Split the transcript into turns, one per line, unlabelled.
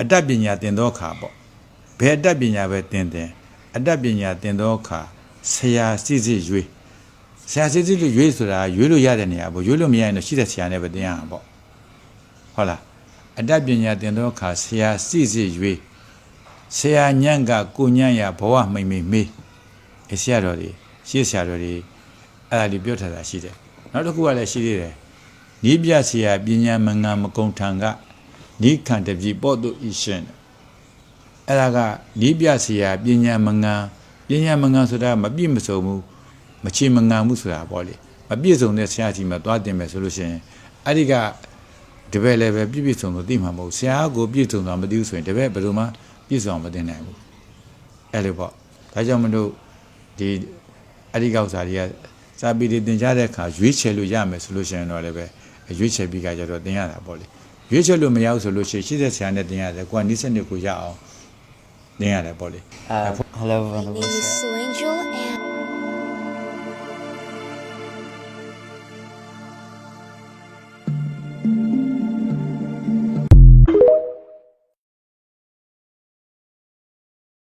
အတတ်ပညာသင်သောအခါပေါ့ဘယ်အတတ်ပညာပဲသင်သင်အတတ်ပညာသင်သောအခါဆရာစစ်စစ်ရွေးဆရာစစ်စစ်ရွေးဆိုတာရွေးလို့ရတဲ့နေရာပေါ့ရွေးလို့မရရင်တော့ရှိတဲ့ဆရာနဲ့ပဲသင်ရမှာပေါ့ဟုတ်လားအတတ်ပညာသင်သောအခါဆရာစစ်စစ်ရွေးဆရာညံ့ကကိုညံ့ရဘဝမိမ့်မိမ့်မေးအဆရာတော်တွေရှေ့ဆရာတော်တွေအဲ့ဒါလေးပြောထားတာရှိတယ်နောက်တစ်ခုကလည်းရှိသေးတယ်နိပြဆရာပညာမငံမကုံထံက နိခန္တပြီပေါ့တုဤရှင်အဲ့ဒါကနိပြဆရာပညာမငံပညာမငံဆိုတာမပြည့်မစုံဘူးမချေမငံမှုဆိုတာပေါ့လေမပြည့်စုံတဲ့ဆရာကြီးမှာသွားတင်မယ်ဆိုလို့ရှိရင်အဲ့ဒီကတပည့်လည်းပဲပြည့်ပြည့်စုံစုံသိမှာမဟုတ်ဆရာကိုပြည့်စုံတာမသိဘူးဆိုရင်တပည့်ဘယ်လိုမှပြည့်စုံမသိနိုင်ဘူးအဲ့လိုပေါ့ဒါကြောင့်မလို့ဒီအဲ့ဒီကောက်စာတွေကစာပေတွေသင်ကြားတဲ့အခါရွေးချယ်လို့ရမယ်ဆိုလို့ရှိရင်တော့လည်းပဲရွေးချယ်ပြီးကြကြတော့တင်ရတာပေါ့လေ ရွေးချယ်လို့မရဘူးဆိုလို့ရှိရင်ရှိတဲ့ဆရာနဲ့တင်ရတယ်ကိုကနီးစနစ်ကိုရအောင်တင်ရတယ်ပေါ့လေ
Uh, hello,
My name